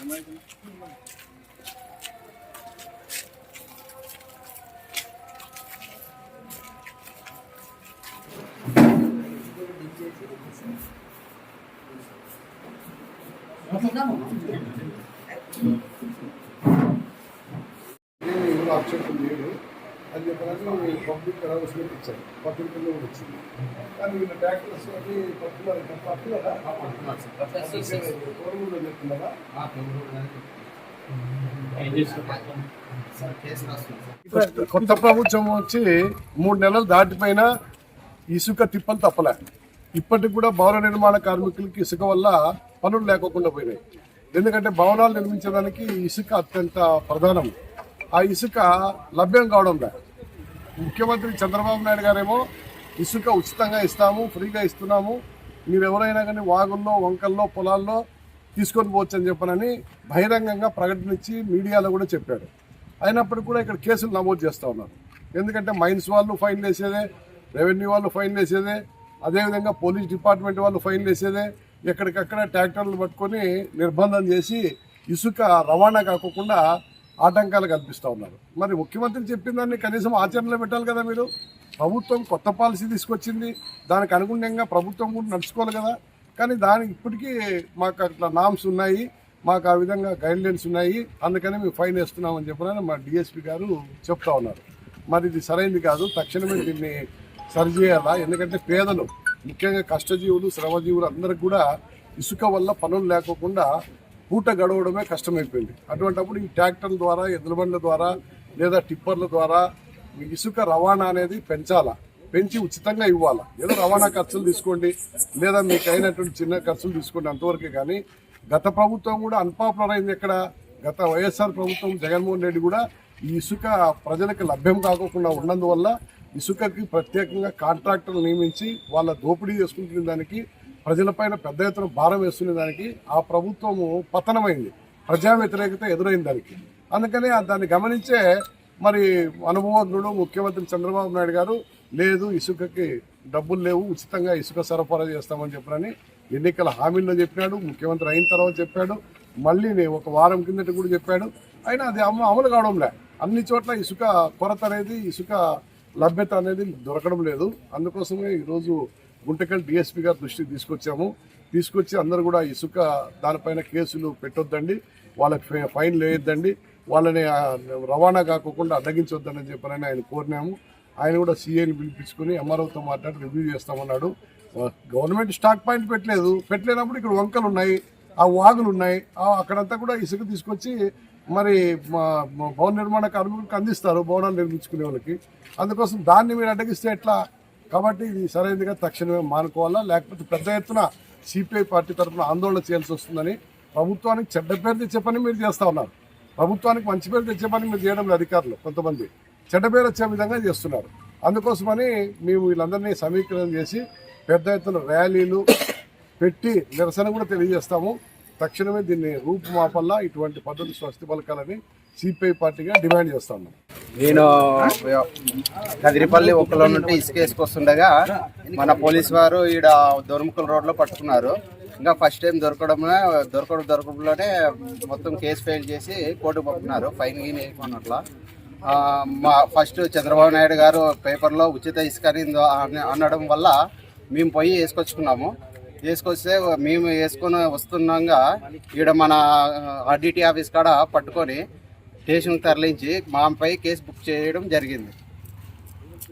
నేను పబ్లిక్ ఇచ్చారు పత్రికల్లో కూడా వచ్చింది. కానీ వీళ్ళ ట్యాక్టర్స్ తోడుగుడు చెప్తున్నారా కొత్త ప్రభుత్వం వచ్చి మూడు నెలలు దాటిపోయినా ఇసుక తిప్పలు తప్పలే. ఇప్పటికి కూడా భవన నిర్మాణ కార్మికులకి ఇసుక వల్ల పనులు లేకోకుండా పోయినాయి. ఎందుకంటే భవనాలు నిర్మించడానికి ఇసుక అత్యంత ప్రధానం. ఆ ఇసుక లభ్యం కావడం లే ముఖ్యమంత్రి చంద్రబాబు నాయుడు గారేమో ఇసుక ఉచితంగా ఇస్తాము ఫ్రీగా ఇస్తున్నాము. మీరు ఎవరైనా కానీ వాగుల్లో వంకల్లో పొలాల్లో తీసుకొని పోవచ్చు అని చెప్పనని బహిరంగంగా ప్రకటించి మీడియాలో కూడా చెప్పాడు అయినప్పటికీ కూడా ఇక్కడ కేసులు నమోదు చేస్తూ ఉన్నారు. ఎందుకంటే మైన్స్ వాళ్ళు ఫైన్ వేసేదే రెవెన్యూ వాళ్ళు ఫైన్ వేసేదే అదేవిధంగా పోలీస్ డిపార్ట్మెంట్ వాళ్ళు ఫైన్ వేసేదే ఎక్కడికక్కడ ట్రాక్టర్లు పట్టుకొని నిర్బంధం చేసి ఇసుక రవాణా కాకుండా ఆటంకాలు కల్పిస్తూ ఉన్నారు. మరి ముఖ్యమంత్రి చెప్పిన దాన్ని కనీసం ఆచరణలో పెట్టాలి కదా మీరు? ప్రభుత్వం కొత్త పాలసీ తీసుకొచ్చింది. దానికి అనుగుణంగా ప్రభుత్వం కూడా నడుచుకోవాలి కదా. కానీ దానికి ఇప్పటికీ మాకు అట్లా నామ్స్ ఉన్నాయి. మాకు ఆ విధంగా గైడ్లైన్స్ ఉన్నాయి. అందుకని మేము ఫైన్ వేస్తున్నామని చెప్పిన మా డిఎస్పీ గారు చెప్తా ఉన్నారు. మరి ఇది సరైనది కాదు. తక్షణమే దీన్ని సరిచేయాలా ఎందుకంటే పేదలు ముఖ్యంగా కష్టజీవులు శ్రమజీవులు అందరికి కూడా ఇసుక వల్ల పనులు లేకోకుండా పూట గడవడమే కష్టమైపోయింది. అటువంటప్పుడు ఈ ట్రాక్టర్ల ద్వారా ఎద్దుల బండ్ల ద్వారా లేదా టిప్పర్ల ద్వారా ఇసుక రవాణా అనేది పెంచాలా? పెంచి ఉచితంగా ఇవ్వాలా? ఏదో రవాణా ఖర్చులు తీసుకోండి లేదా మీకు అయినటువంటి చిన్న ఖర్చులు తీసుకోండి అంతవరకే కానీ గత ప్రభుత్వం కూడా అన్పాపులర్ అయింది ఎక్కడ? గత వైఎస్ఆర్ ప్రభుత్వం జగన్మోహన్ రెడ్డి కూడా ఈ ఇసుక ప్రజలకు లభ్యం కాకుండా ఉన్నందువల్ల ఇసుకకి ప్రత్యేకంగా కాంట్రాక్టర్లు నియమించి వాళ్ళ దోపిడీ చేసుకుంటున్న దానికి ప్రజలపైన పెద్ద ఎత్తున భారం వేస్తున్న దానికి ఆ ప్రభుత్వము పతనమైంది. ప్రజా వ్యతిరేకత ఎదురైంది దానికి. అందుకని దాన్ని గమనించే మరి అనుభవజ్ఞుడు ముఖ్యమంత్రి చంద్రబాబు నాయుడు గారు లేదు ఇసుకకి డబ్బులు లేవు ఉచితంగా ఇసుక సరఫరా చేస్తామని చెప్పారని ఎన్నికల హామీల్లో చెప్పాడు ముఖ్యమంత్రి అయిన తర్వాత చెప్పాడు మళ్ళీ ఒక వారం కిందట కూడా చెప్పాడు. అయినా అది అమలు అమలు కావడంలే. అన్ని చోట్ల ఇసుక కొరత అనేది ఇసుక లభ్యత అనేది దొరకడం లేదు. అందుకోసమే ఈరోజు గుంటకల్ డిఎస్పీ గారి దృష్టికి తీసుకొచ్చాము. తీసుకొచ్చి అందరూ కూడా ఇసుక దానిపైన కేసులు పెట్టొద్దండి. వాళ్ళకి ఫై- ఫైన్ వేయొద్దండి వాళ్ళని రవాణా కాకుండా అడ్డగించొద్దని చెప్పని ఆయన కోరినాము. ఆయన కూడా సీఏని పిలిపించుకుని ఎంఆర్ఓతో మాట్లాడి రివ్యూ చేస్తామన్నాడు. గవర్నమెంట్ స్టాక్ పాయింట్ పెట్టలేదు. పెట్టలేనప్పుడు ఇక్కడ వంకలు ఉన్నాయి ఆ వాగులు ఉన్నాయి. అక్కడంతా కూడా ఇసుక తీసుకొచ్చి మరి భవన నిర్మాణ కార్మికులకు అందిస్తారు భవనాలు నిర్మించుకునే వాళ్ళకి. అందుకోసం దాన్ని మీరు అడ్డగిస్తే ఎట్లా కాబట్టి ఇది సరైనదిగా తక్షణమే మానుకోవాలా? లేకపోతే పెద్ద ఎత్తున సిపిఐ పార్టీ తరఫున ఆందోళన చేయాల్సి వస్తుందని ప్రభుత్వానికి చెడ్డ పేరు తెచ్చే పని మీరు చేస్తా ఉన్నారు. ప్రభుత్వానికి మంచి పేరు తెచ్చే పని మీరు చేయడం లేదు అధికారులు కొంతమంది. చెడ్డ పేరు వచ్చే విధంగా చేస్తున్నారు. అందుకోసమని మేము వీళ్ళందరినీ సమీకరణ చేసి పెద్ద ఎత్తున ర్యాలీలు పెట్టి నిరసన కూడా తెలియజేస్తాము. తక్షణమే దీన్ని రూపుమాపల్లా ఇటువంటి పద్ధతి స్వస్తి పలకాలని సిపిఐ పార్టీగా డిమాండ్ చేస్తా ఉన్నాం. నేను కదిరిపల్లి ఒక్కలో నుండి ఇసుక వేసుకొస్తుండగా మన పోలీస్ వారు ఈడ దొరుముకుల రోడ్లో పట్టుకున్నారు. ఇంకా ఫస్ట్ టైం దొరకడం దొరకడం దొరకడంలోనే మొత్తం కేసు ఫైల్ చేసి కోర్టు పంపుతున్నారు ఫైన్ గీన్ వేయకున్నట్ల మా ఫస్ట్ చంద్రబాబు నాయుడు గారు పేపర్లో ఉచిత ఇసుక అని అనడం వల్ల మేము పోయి వేసుకొచ్చుకున్నాము. వేసుకొస్తే మేము వేసుకొని వస్తున్నాగా ఈడ మన ఆర్డిటీ ఆఫీస్ కాడ పట్టుకొని స్టేషన్ తరలించి మాపై కేసు బుక్ చేయడం జరిగింది.